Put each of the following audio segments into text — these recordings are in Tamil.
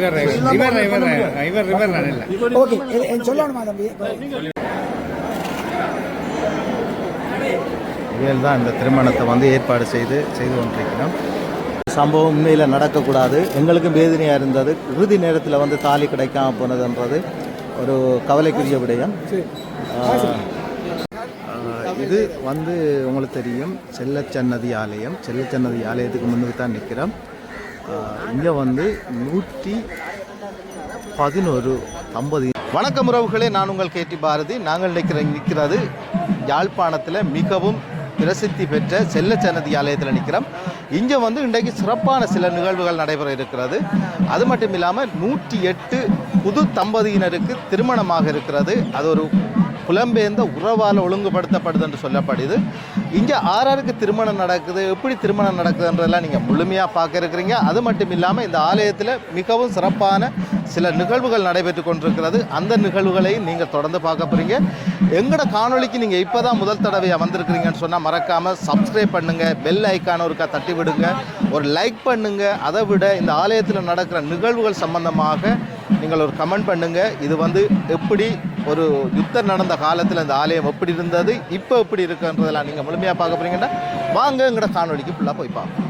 இவர் இவர் இவர் இவர் இவர் இவர் நான் இல்லை. ஓகே இது- இது சொல்லணுமா தம்பி? இவையில் தான் இந்த திருமணத்தை வந்து ஏற்பாடு செய்து செய்து கொண்டிருக்கிறோம். சம்பவம் உண்மையில் நடக்கக்கூடாது. எங்களுக்கும் வேதனையாக இருந்தது. இறுதி நேரத்தில் வந்து தாலி கிடைக்காம போனதுன்றது ஒரு கவலைக்குரிய விடயம். இது வந்து உங்களுக்கு தெரியும். செல்லச்சன்னதி ஆலயம். செல்லச்சன்னதி ஆலயத்துக்கு முன்னுக்கு தான் நிற்கிறோம் இங்கே வந்து நூற்றி பதினோரு ஐம்பது வணக்கம் உறவுகளே நான் உங்கள் கேட்டி பாரதி. நாங்கள் நிற்கிற நிற்கிறது யாழ்ப்பாணத்தில் மிகவும் பிரசித்தி பெற்ற செல்ல சன்னதி ஆலயத்தில் நிற்கிறோம் இங்கே வந்து இன்றைக்கு சிறப்பான சில நிகழ்வுகள் நடைபெற இருக்கிறது. அது மட்டும் இல்லாமல் நூற்றி எட்டு புது தம்பதியினருக்கு திருமணமாக இருக்கிறது. அது ஒரு புலம்பெயர்ந்த உறவால் ஒழுங்குபடுத்தப்படுது என்று சொல்லப்படுது. இங்கே ஆறாருக்கு திருமணம் நடக்குது எப்படி திருமணம் நடக்குதுன்றதெல்லாம் நீங்கள் முழுமையாக பார்க்க இருக்கிறீங்க. அது மட்டும் இல்லாமல் இந்த ஆலயத்தில் மிகவும் சிறப்பான சில நிகழ்வுகள் நடைபெற்று கொண்டிருக்கிறது. அந்த நிகழ்வுகளையும் நீங்கள் தொடர்ந்து பார்க்க போகிறீங்க எங்களோட காணொளிக்கு நீங்கள் இப்போ தான் முதல் தடவையாக வந்திருக்கிறீங்கன்னு சொன்னால் மறக்காமல் சப்ஸ்கிரைப் பண்ணுங்கள் பெல் ஐக்கான ஒருக்கா தட்டி விடுங்க. ஒரு லைக் பண்ணுங்கள் அதை விட இந்த ஆலயத்தில் நடக்கிற நிகழ்வுகள் சம்பந்தமாக நீங்கள் ஒரு கமெண்ட் பண்ணுங்கள் இது வந்து எப்படி ஒரு யுத்தம் நடந்த காலத்தில் இந்த ஆலயம் எப்படி இருந்தது இப்போ எப்படி இருக்குன்றதெல்லாம் நீங்கள் முழுமையாக பார்க்க போகிறீங்கன்னா வாங்க எங்களோட காணொலிக்கு ஃபுல்லாக போய் பார்ப்போம்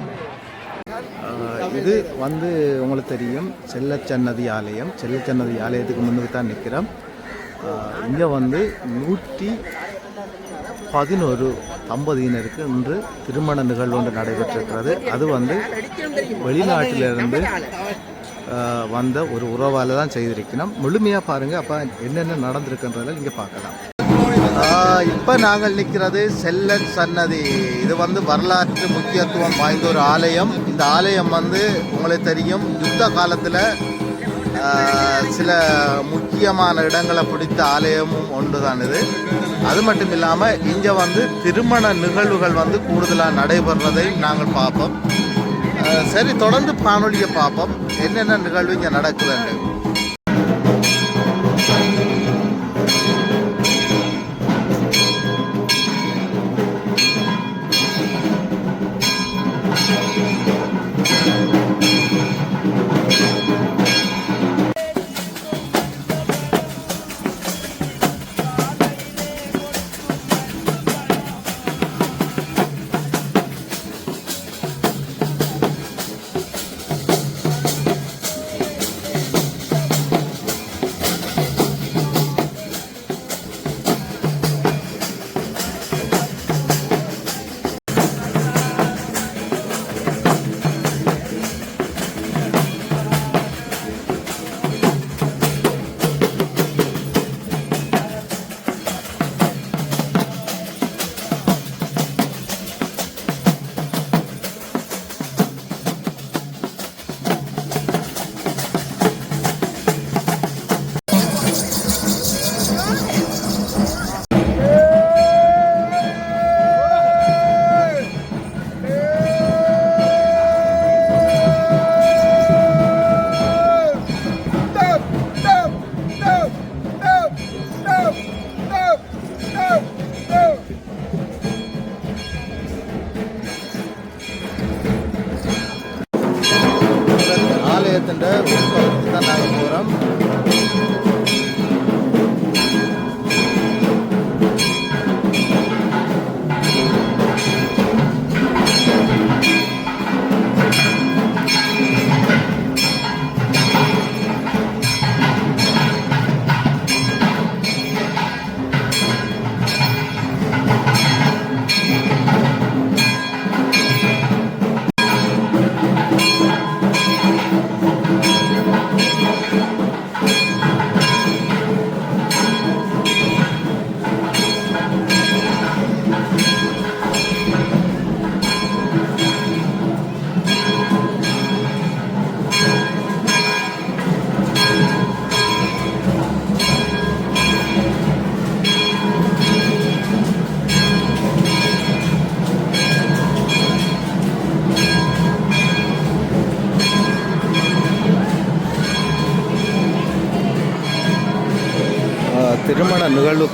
இது வந்து உங்களுக்கு தெரியும் செல்லச்சன்னதி ஆலயம். செல்லச்சன்னதி ஆலயத்துக்கு முன்னுக்கு தான் நிற்கிறோம் இங்கே வந்து நூற்றி பதினோரு தம்பதியினருக்கு இன்று திருமண நிகழ்வு ஒன்று நடைபெற்றிருக்கிறது. அது வந்து வெளிநாட்டிலிருந்து வந்த ஒரு உறவால் தான் செய்திருக்கணும் முழுமையாக பாருங்கள் அப்போ என்னென்ன நடந்திருக்குன்றதை இங்கே பார்க்கலாம். இப்போ நாங்கள் நிற்கிறது செல்லன் சன்னதி. இது வந்து வரலாற்று முக்கியத்துவம் வாய்ந்த ஒரு ஆலயம். இந்த ஆலயம் வந்து உங்களுக்கு தெரியும் யுத்த காலத்தில் சில முக்கியமான இடங்களை பிடித்த ஆலயமும் ஒன்று தான் இது. அது மட்டும் இல்லாமல் இங்கே வந்து திருமண நிகழ்வுகள் வந்து கூடுதலாக நடைபெறுறதை நாங்கள் பார்ப்போம். சரி தொடர்ந்து காணொலியை பார்ப்போம். என்னென்ன நிகழ்வு இங்கே நடக்குதுன்னு.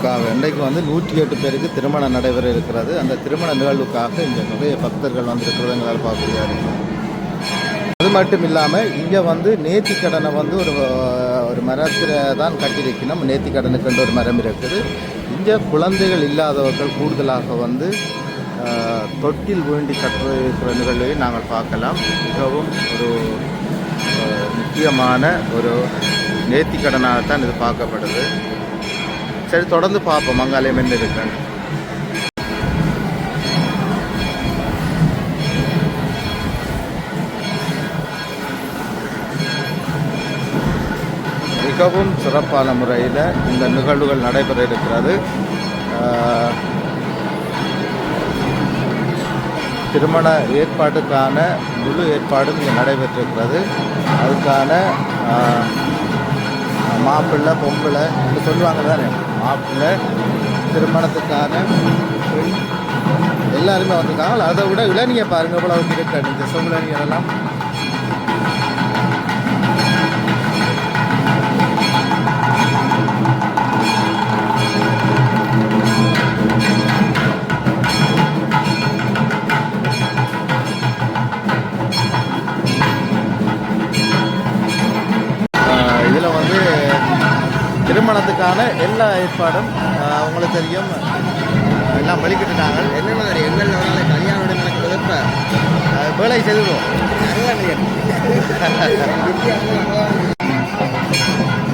நிகழ்வுக்காக இன்றைக்கு வந்து நூற்றி எட்டு பேருக்கு திருமணம் நடைபெற இருக்கிறது. அந்த திருமண நிகழ்வுக்காக இங்கே நிறைய பக்தர்கள் வந்திருக்கிறத எங்களால் பார்க்க முடியாது. அது மட்டும் இல்லாமல் இங்கே வந்து நேர்த்திக்கடனை வந்து ஒரு ஒரு மரத்தில் தான் கட்டியிருக்கணும். நேத்தி நேர்த்திக்கடனுக்குன்ற ஒரு மரம் இருக்குது. இங்கே குழந்தைகள் இல்லாதவர்கள் கூடுதலாக வந்து தொட்டில் வேண்டி கட்டுற நிகழ்வை நாங்கள் பார்க்கலாம். மிகவும் ஒரு முக்கியமான ஒரு நேர்த்திக்கடனாகத்தான் இது பார்க்கப்படுது. சரி தொடர்ந்து பார்ப்போம். மங்காலயம் என்ன இருக்குன்னு. மிகவும் சிறப்பான முறையில் இந்த நிகழ்வுகள் நடைபெற இருக்கிறது. திருமண ஏற்பாட்டுக்கான முழு ஏற்பாடும் இங்கே நடைபெற்றிருக்கிறது. அதுக்கான மாப்பிள்ளை பொம்பளை என்று சொல்லுவாங்க தானே? மாப்பிள்ளை திருமணத்துக்கான பெண் எல்லாருமே வந்திருக்காங்க. அதை விட இளநியை பாருங்க இவ்வளவு இருக்க இந்த செவிலனியர் எல்லாம் எல்லா ஏற்பாடும் உங்களுக்கு தெரியும். எல்லாம் வழிகிட்டுட்டாங்க என்ன மாதிரி எங்கள் கல்யாணம் நடக்கிறது இப்போ ஆஹ், வேலை செய்துவோம்.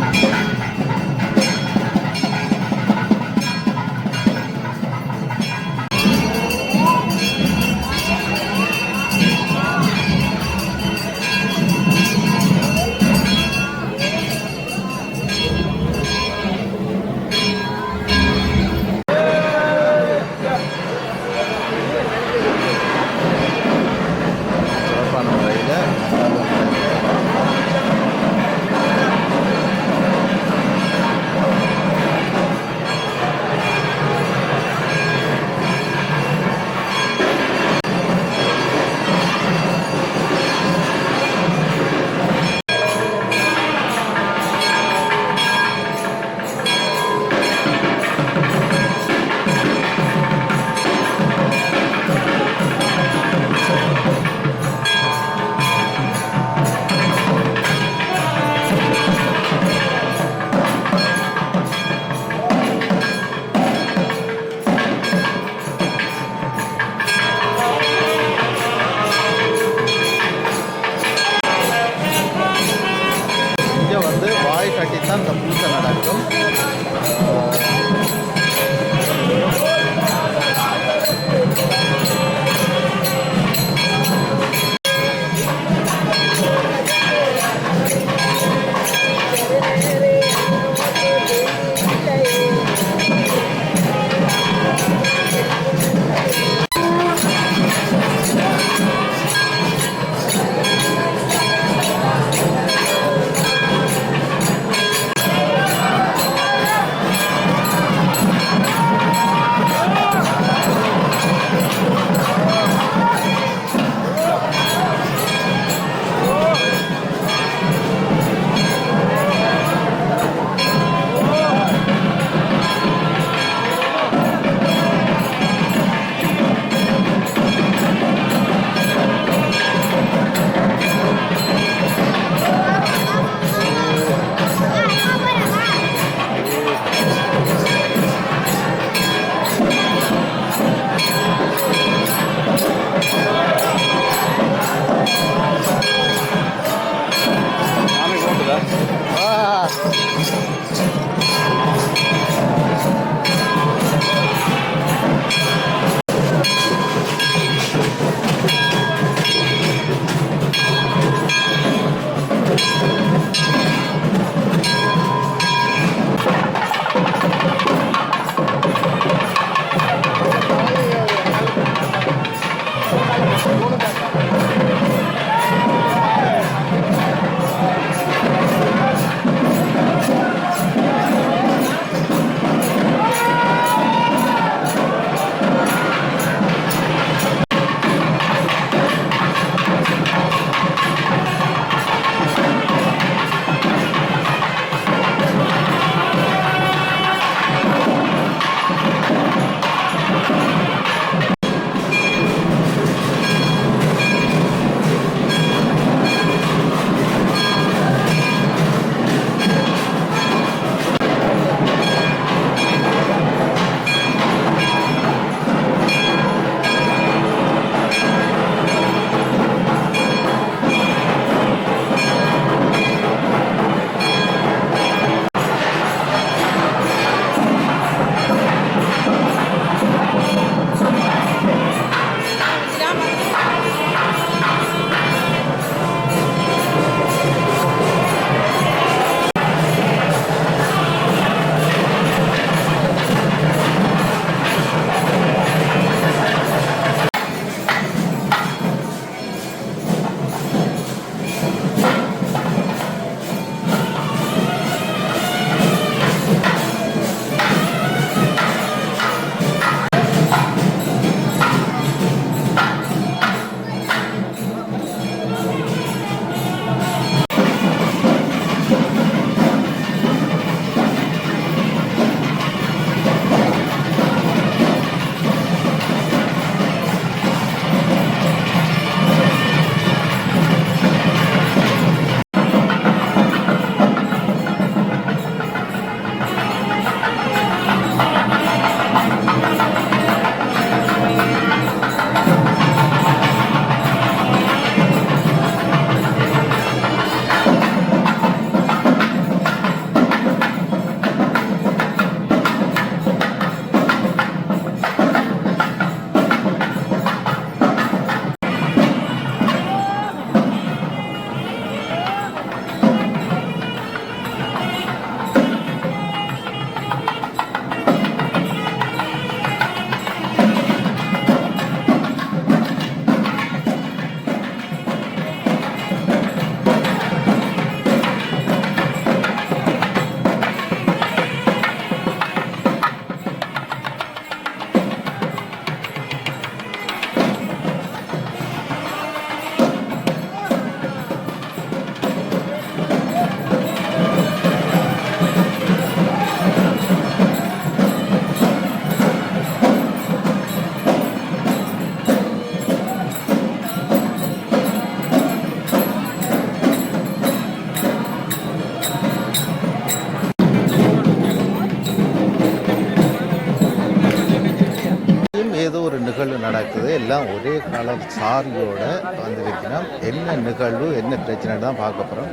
எல்லாம் ஒரே கலர் சாரியோட வந்திருக்கிறோம் என்ன நிகழ்வு என்ன பிரச்சனை தான் பார்க்க போகிறோம்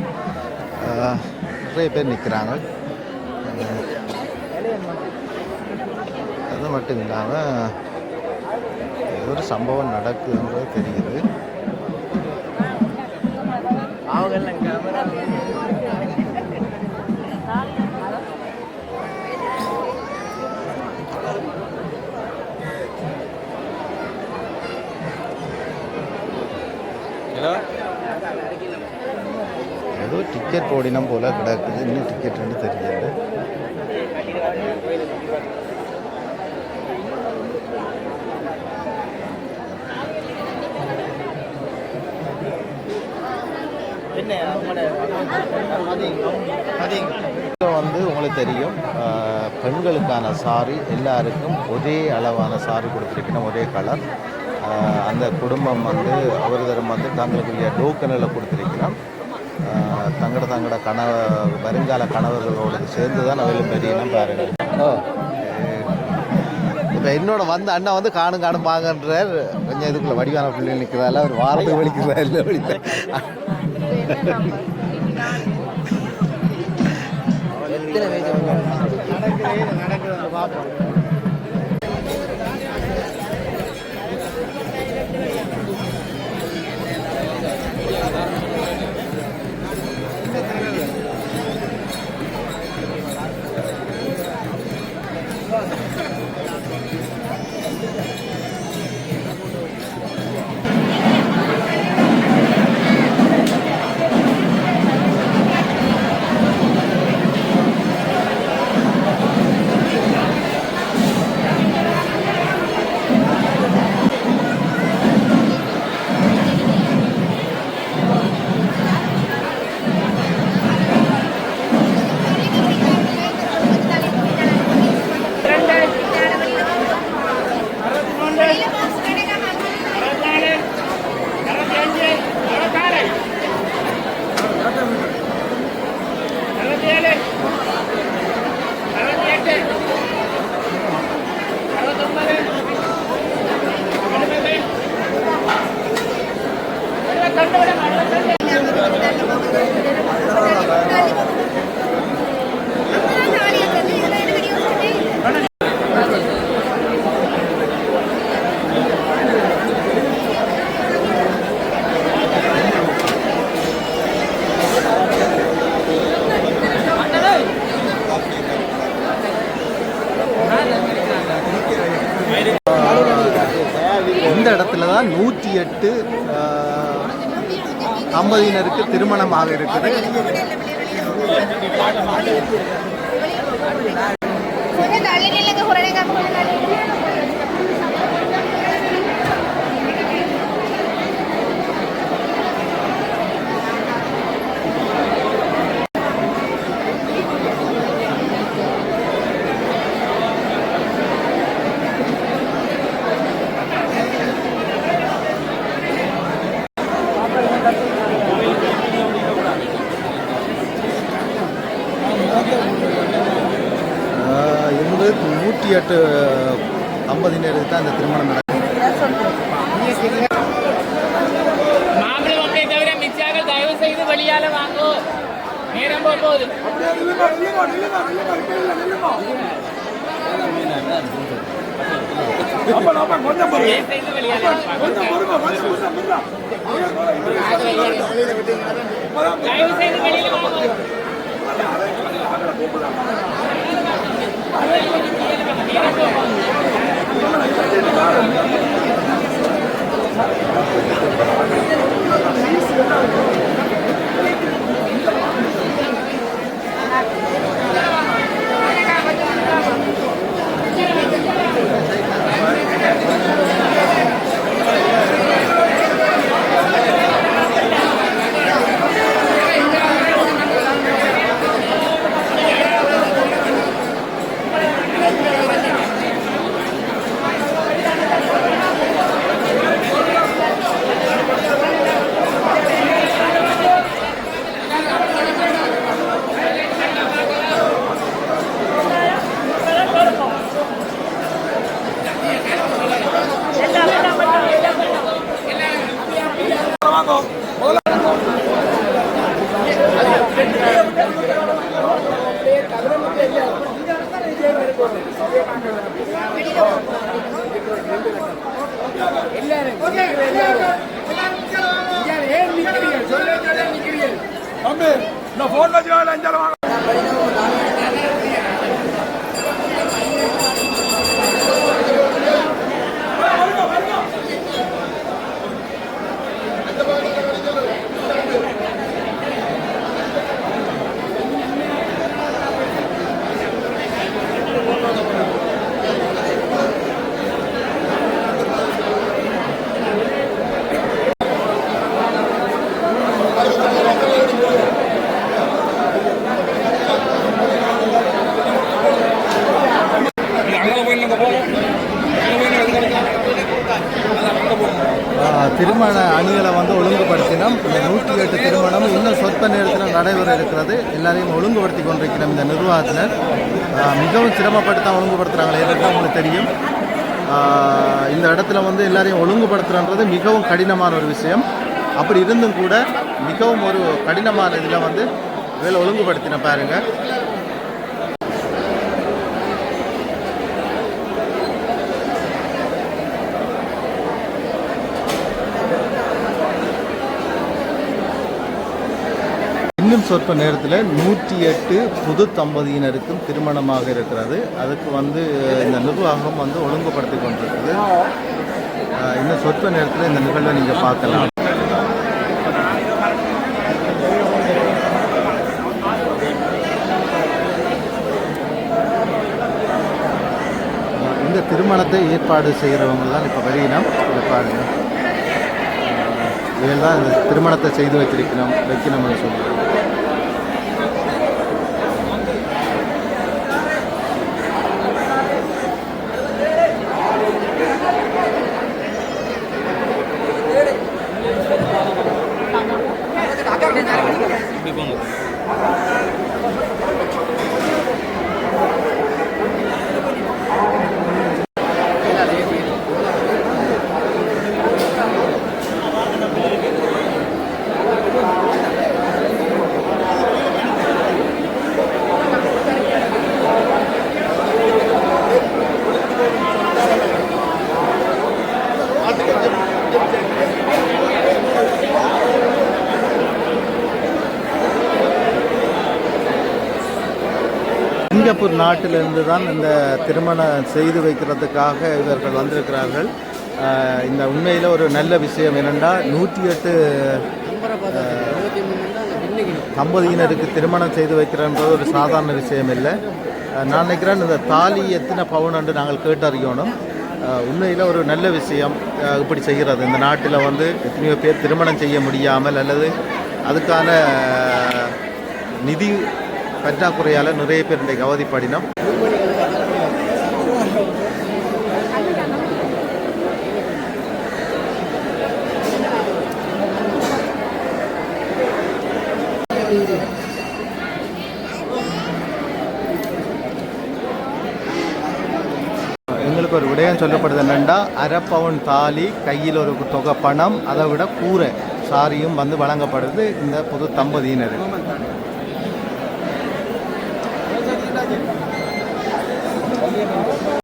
நிறைய பேர் நிற்கிறாங்க அது மட்டும் இல்லாமல் ஏதோ ஒரு சம்பவம் நடக்குதுன்றது தெரியுது. அவங்க டிக்கெட் போடினம் போல கிடக்குது. இன்னும் டிக்கெட்னு தெரியல இப்போ வந்து உங்களுக்கு தெரியும் பெண்களுக்கான சாரி எல்லாருக்கும் ஒரே அளவான சாரி கொடுத்துருக்கணும் ஒரே கலர் அந்த குடும்பம் வந்து ஒருத்தரும் வந்து தங்களுக்குரிய டோக்கனில் கொடுத்துருக்கிறோம். தங்கட தங்கட கணவ வருங்கால கணவர்களோடு சேர்ந்து தான் அவளும் பெரியணும் பாருங்க. ஓ. இப்போ என்னோட வந்த அண்ணன் வந்து காணும் காணும் பாங்கன்றார். கொஞ்சம் இதுக்குள்ள வடிவான பிள்ளை நிற்கிறதால ஒரு வாரத்தை வலிக்கிறதா இல்லை வலித்த எத்தனை வயசு? இந்த திருமணமாக நூற்றி எட்டு ஐம்பதினருக்கு தான் இந்த திருமணம் நடக்கும் வெளியால வாங்கோ. நேரம் போகுது செய்து வெளியில கடினமான ஒரு விஷயம். அப்படி இருந்தும் கூட மிகவும் ஒரு கடினமான இதில் வந்து வேலை ஒழுங்குபடுத்தின பாருங்கள் இன்னும் சொற்ப நேரத்தில் நூற்றி எட்டு புது தம்பதியினருக்கும் திருமணமாக இருக்கிறது. அதுக்கு வந்து இந்த நிர்வாகம் வந்து ஒழுங்குபடுத்தி கொண்டிருக்குது. இன்னும் சொற்ப நேரத்தில் இந்த நிகழ்வை நீங்கள் பார்க்கலாம். இந்த திருமணத்தை ஏற்பாடு செய்கிறவங்கெல்லாம் இப்போ வரையினம் இதை பாருங்க. இதெல்லாம் இந்த திருமணத்தை செய்து வச்சிருக்கணும் வைக்கணும்னு சொல்லுவாங்க வெளிநாட்டிலிருந்து நாட்டிலிருந்து தான் இந்த திருமணம் செய்து வைக்கிறதுக்காக இவர்கள் வந்திருக்கிறார்கள். இந்த உண்மையில் ஒரு நல்ல விஷயம் என்னென்னா நூற்றி எட்டு தம்பதியினருக்கு திருமணம் செய்து வைக்கிறன்றது ஒரு சாதாரண விஷயம் இல்லை. நான் நினைக்கிறேன் இந்த தாலி எத்தனை பவுன் என்று நாங்கள் கேட்டறியணும். உண்மையில் ஒரு நல்ல விஷயம் இப்படி செய்கிறது. இந்த நாட்டில் வந்து எத்தனையோ பேர் திருமணம் செய்ய முடியாமல் அல்லது அதுக்கான நிதி பற்றாக்குறையால் நிறைய பேர் இன்றைக்கு அவதிப்படினோம் எங்களுக்கு ஒரு விடயம் சொல்லப்படுது என்னென்னா அரை பவுன் தாலி கையில் ஒரு தொகை பணம் அதை விட கூரை சாரியும் வந்து வழங்கப்படுது இந்த புது தம்பதியினருக்கு.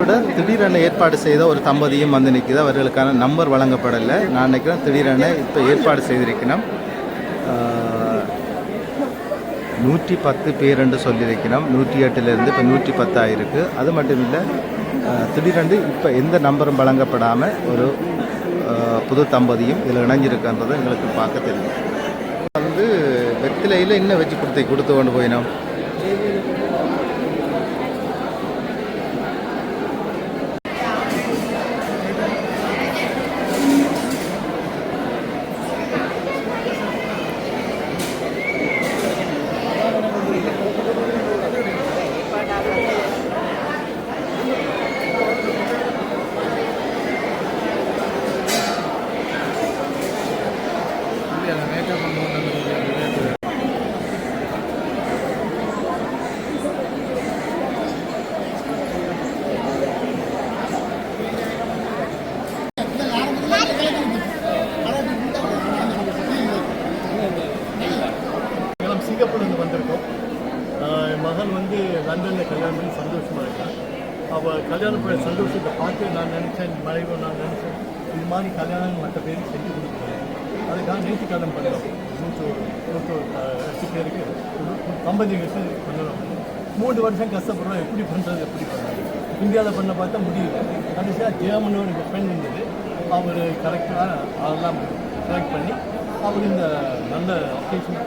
விட திடீரென ஏற்பாடு செய்த ஒரு தம்பதியும் வந்து நிற்கிது அவர்களுக்கான நம்பர் வழங்கப்படலை. நான் நினைக்கிறேன் திடீரென இப்போ ஏற்பாடு செய்திருக்கணும். நூற்றி பத்து பேர் என்று சொல்லியிருக்கணும். நூற்றி எட்டுலேருந்து இப்போ நூற்றி பத்தாயிருக்கு அது மட்டும் இல்லை திடீரென்று இப்போ எந்த நம்பரும் வழங்கப்படாமல் ஒரு புது தம்பதியும் இதில் இணைஞ்சிருக்குன்றதை எங்களுக்கு பார்க்க தெரியும். வந்து வெத்திலையில் இன்னும் வச்சு கொடுத்து கொடுத்து கொண்டு போயினோம். இது மாதிரி கல்யாணம் மற்ற பேருக்கு செஞ்சு கொடுக்குறேன் அதுக்காக நேற்று கடன் பண்ணுறோம் நூற்று நூற்று எட்டு பேருக்கு ஐம்பது வருஷம் பண்ணுறோம். மூணு வருஷம் கஷ்டப்படுறோம். எப்படி பண்ணுறது எப்படி பண்ணுறது இந்தியாவில் பண்ண பார்த்தா முடியல. கடைசியாக ஜெயமன் ஒரு பெண் இருந்தது. அவர் கரெக்டாக அதெல்லாம் செலக்ட் பண்ணி அவர் இந்த நல்ல அப்டேஷன்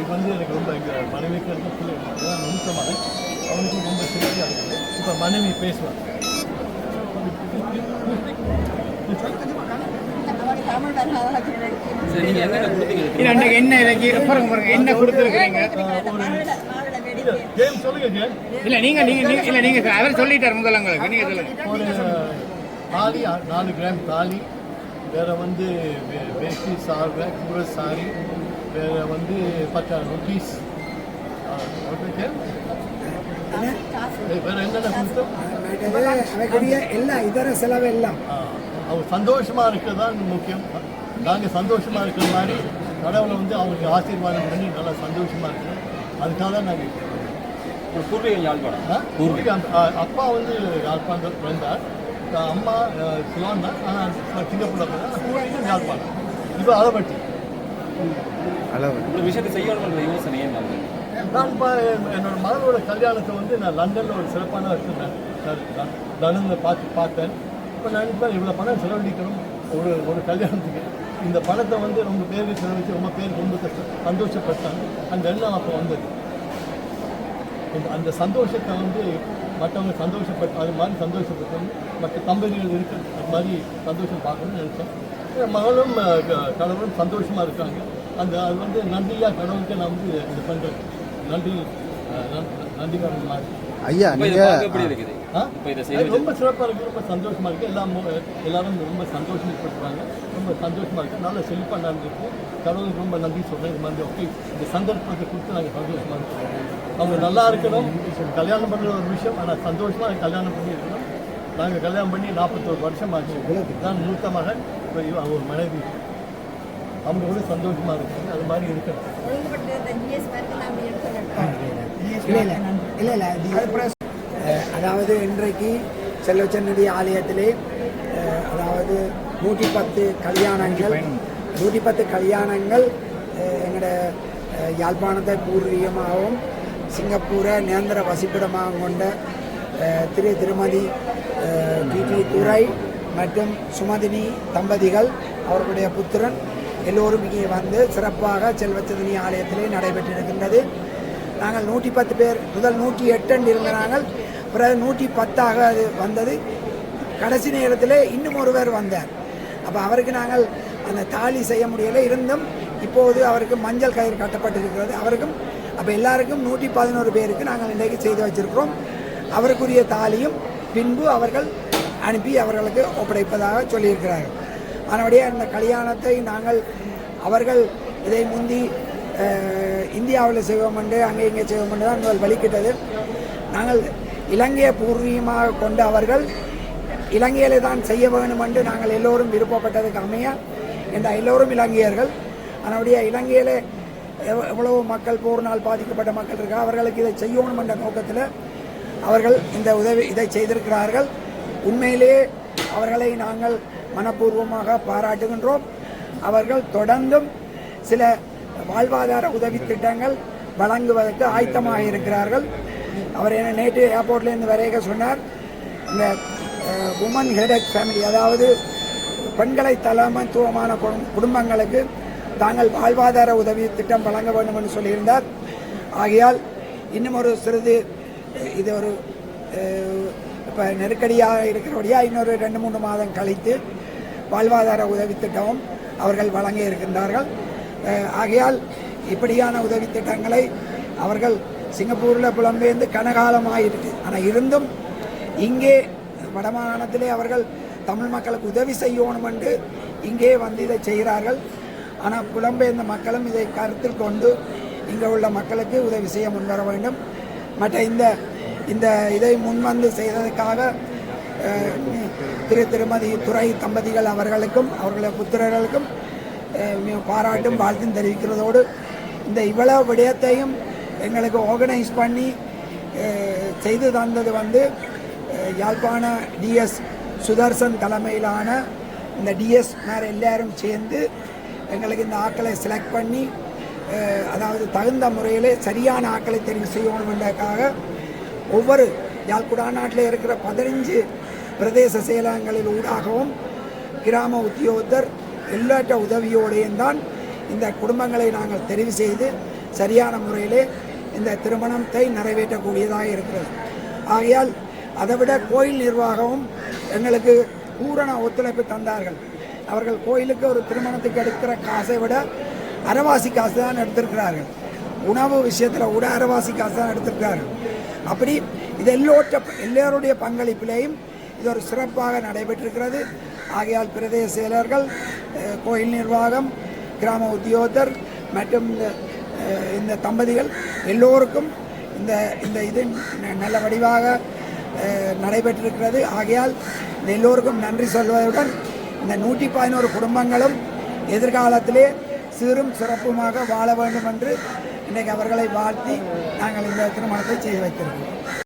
இது வந்து எனக்கு ரொம்ப எங்கள் மனைவிக்கு இருக்க பிள்ளை நுணுக்கமாக அவனுக்கு ரொம்ப திருப்தியாக இருக்குது. இப்போ மனைவி பேசுவார் என்ன இலக்கி? பாருங்க பாருங்க என்ன கொடுத்துருக்கீங்க? கேம் சொல்லுங்க கேம் இல்ல நீங்க நீங்க இல்ல நீங்க அவர் சொல்லிட்டார் முதல்ல உங்களுக்கு. நீங்க சொல்லுங்க. ஒரு தாலி நாலு கிராம் தாலி. வேற வந்து வேஷ்டி சார்வை கூட சாரி. வேற வந்து பத்தாயிரம் ருபீஸ் அவைக்குரிய எல்லாம் இதர செலவு எல்லாம் ஆ, அவங்க சந்தோஷமா இருக்கிறது தான் முக்கியம். நாங்கள் சந்தோஷமா இருக்கிற மாதிரி கடவுளை வந்து அவங்களுக்கு ஆசீர்வாதம் பண்ணி நல்லா சந்தோஷமா இருக்கணும் அதுக்காக தான் நாங்கள் பூர்வீகம் யாழ்ப்பாணம். பூர்வீகம் அப்பா வந்து யாழ்ப்பாணத்தில் பிறந்தார். அம்மா சிலான் தான். ஆனால் சிங்கப்பூரில் பிறந்தார் பூர்வீகம் யாழ்ப்பாணம். இப்போ அளவட்டி அளவு இந்த விஷயத்தை செய்யணும்ன்ற யோசனை ஏன் வந்தது? நான் இப்போ என்னோட மகளோட கல்யாணத்தை வந்து நான் லண்டனில் ஒரு சிறப்பான வச்சுருந்தேன் லண்டனில் பார்த்து பார்த்தேன். இப்போ நான் இப்போ இவ்வளோ பணம் செலவழிக்கணும். ஒரு ஒரு கல்யாணத்துக்கு. இந்த பணத்தை வந்து ரொம்ப பேருக்கு செலவழித்து ரொம்ப பேர் ரொம்ப சந்தோஷப்பட்டாங்க அந்த எண்ணம் அப்போ வந்தது. அந்த சந்தோஷத்தை வந்து மற்றவங்க சந்தோஷப்பட்டு அது மாதிரி சந்தோஷப்பட்டு மற்ற கம்பெனிகள் இருக்கு அது மாதிரி சந்தோஷம் பார்க்கணும்னு நினச்சேன். என் மகளும் க- கணவரும் சந்தோஷமாக இருக்காங்க. அந்த அது வந்து நன்றியாக கடவுளுக்கு நான் வந்து இது பண்ணுறேன் நன்றி நன்- மாதிரி ஐயா இப்ப இதை நீங்க பார்க்க எப்படி இருக்குது? ஆ? இப்ப இதை அது செய்வது ரொம்ப சிறப்பாக இருக்குது ரொம்ப சந்தோஷமாக இருக்குது எல்லாம் மு- எல்லாரும் ரொம்ப சந்தோஷப்படுறாங்க ரொம்ப சந்தோஷமாக இருக்குது நல்ல செழிப்பாக நடந்துருக்கு. கடவுளுக்கு ரொம்ப நன்றி சொல்கிறேன் இது மாதிரி ஓகே. இந்த சந்தர்ப்பத்தை கொடுத்து நாங்கள் சந்தோஷமாக இருக்கோம் அவங்க நல்லா இருக்கணும். கல்யாணம் பண்ணுற ஒரு விஷயம் ஆனால் சந்தோஷமாக கல்யாணம் பண்ணி இருக்கணும் நாங்கள் கல்யாணம் பண்ணி நாற்பத்தோரு வருஷம் ஆச்சு. தான் மூத்த மகன். ஒரு மனைவி. அவங்க கூட சந்தோஷமாக இருக்காங்க அது மாதிரி இருக்கணும். இல்லை இல்லை. இல்லை இல்லை. அதாவது இன்றைக்கு செல்வச்சன்னதி ஆலயத்திலே அதாவது நூற்றி பத்து கல்யாணங்கள் நூற்றி பத்து கல்யாணங்கள் எங்களோட யாழ்ப்பாணத்தை பூர்வீகமாகவும் சிங்கப்பூரை நிரந்தர வசிப்பிடமாக கொண்ட திரு திருமதி அஹ், டி டி துரை மற்றும் சுமதினி தம்பதிகள் அவர்களுடைய புத்திரன் எல்லோரும் இங்கே வந்து சிறப்பாக செல்வச்சதினி ஆலயத்திலே நடைபெற்றிருக்கின்றது. நாங்கள் நூற்றி பத்து பேர் முதல் நூற்றி எட்டு இருந்த நாங்கள் பிறகு நூற்றி பத்தாக அது வந்தது. கடைசி நேரத்தில் இன்னும் ஒருவர் வந்தார். அப்போ அவருக்கு நாங்கள் அந்த தாலி செய்ய முடியலை இருந்தும் இப்போது அவருக்கு மஞ்சள் கயிறு கட்டப்பட்டிருக்கிறது. அவருக்கும் அப்போ எல்லாருக்கும் நூற்றி பதினோரு பேருக்கு நாங்கள் இன்றைக்கு செய்து வச்சிருக்கிறோம். அவருக்குரிய தாலியும் பின்பு அவர்கள் அனுப்பி அவர்களுக்கு ஒப்படைப்பதாக சொல்லியிருக்கிறார்கள். அதனுடைய அந்த கல்யாணத்தை நாங்கள் அவர்கள் இதை முந்தி இந்தியாவில் செய்வோம் என்று அங்கே இங்கே செய்வோம் என்று தான் முதல் வலிக்கிட்டது. நாங்கள் இலங்கையை பூர்வீகமாக கொண்ட அவர்கள் இலங்கையிலே தான் செய்ய வேண்டும் என்று நாங்கள் எல்லோரும் விருப்பப்பட்டதுக்கு அமைய இந்த எல்லோரும் இலங்கையர்கள். அதனுடைய இலங்கையிலே எவ்வளவு மக்கள் போர்னால் பாதிக்கப்பட்ட மக்கள் இருக்கா அவர்களுக்கு இதை செய்யணும் என்ற நோக்கத்தில் அவர்கள் இந்த உதவி இதை செய்திருக்கிறார்கள். உண்மையிலேயே அவர்களை நாங்கள் மனப்பூர்வமாக பாராட்டுகின்றோம். அவர்கள் தொடர்ந்தும் சில வாழ்வாதார உதவி திட்டங்கள் வழங்குவதற்கு ஆயத்தமாக இருக்கிறார்கள். அவர் என்ன நேற்று ஏர்போர்ட்லேருந்து வரைய சொன்னார். இந்த உமன் ஹெடக் ஃபேமிலி அதாவது பெண்களை தலைமைத்துவமான குடும்- குடும்பங்களுக்கு தாங்கள் வாழ்வாதார உதவி திட்டம் வழங்க வேண்டும் என்று சொல்லியிருந்தார். ஆகையால் இன்னும் ஒரு சிறிது இது ஒரு இப்போ நெருக்கடியாக இருக்கிறபடியாக இன்னொரு ரெண்டு மூணு மாதம் கழித்து வாழ்வாதார உதவி திட்டமும் அவர்கள் வழங்க இருக்கின்றார்கள். ஆகையால் இப்படியான உதவி திட்டங்களை அவர்கள் சிங்கப்பூரில் புலம்பெயர்ந்து கனகாலமாக இருக்கு ஆனால் இருந்தும் இங்கே வடமாகாணத்திலே அவர்கள் தமிழ் மக்களுக்கு உதவி செய்யணும் என்று இங்கே வந்து இதை செய்கிறார்கள். ஆனால் புலம்பெயர்ந்த மக்களும் இதை கருத்தில் கொண்டு இங்கே உள்ள மக்களுக்கு உதவி செய்ய முன்வர வேண்டும். மற்ற இந்த இந்த இதை முன்வந்து செய்ததற்காக திரு திருமதி துறை தம்பதிகள் அவர்களுக்கும் அவர்களுடைய புத்திரர்களுக்கும் பாராட்டும் வாழ்த்தும் தெரிவிக்கிறதோடு இந்த இவ்வளவு விடயத்தையும் எங்களுக்கு ஆர்கனைஸ் பண்ணி செய்து தந்தது வந்து யாழ்ப்பாண டிஎஸ் சுதர்சன் தலைமையிலான இந்த டிஎஸ் மேர் எல்லாரும் சேர்ந்து எங்களுக்கு இந்த ஆக்களை செலக்ட் பண்ணி அதாவது தகுந்த முறையில் சரியான ஆக்களை தெரிவு செய்யணுன்றதுக்காக ஒவ்வொரு யாழ்குடா நாட்டில் இருக்கிற பதினஞ்சு பிரதேச செயலகங்களில் ஊடாகவும் கிராம உத்தியோகத்தர் எல்லாற்ற உதவியோடையும் தான் இந்த குடும்பங்களை நாங்கள் தெரிவு செய்து சரியான முறையிலே இந்த திருமணத்தை நிறைவேற்றக்கூடியதாக இருக்கிறது. ஆகையால் அதை விட கோயில் நிர்வாகமும் எங்களுக்கு பூரண ஒத்துழைப்பு தந்தார்கள். அவர்கள் கோயிலுக்கு ஒரு திருமணத்துக்கு எடுக்கிற காசை விட அரவாசி காசு தான் எடுத்திருக்கிறார்கள். உணவு விஷயத்தில் கூட அரவாசி காசு தான் எடுத்திருக்கிறார்கள். அப்படி இது எல்லோற்ற எல்லோருடைய பங்களிப்பிலேயும் இது ஒரு சிறப்பாக நடைபெற்றிருக்கிறது. ஆகையால் பிரதேச செயலர்கள் கோயில் நிர்வாகம் கிராம உத்தியோகத்தர் மற்றும் இந்த இந்த தம்பதிகள் எல்லோருக்கும் இந்த இந்த இது நல்ல வடிவாக நடைபெற்றிருக்கிறது. ஆகையால் இந்த எல்லோருக்கும் நன்றி சொல்வதுடன் இந்த நூற்றி பதினோரு குடும்பங்களும் எதிர்காலத்திலே சீரும் சிறப்புமாக வாழ வேண்டும் என்று இன்றைக்கு அவர்களை வாழ்த்தி நாங்கள் இந்த திருமணத்தை செய்து வைத்திருக்கிறோம்.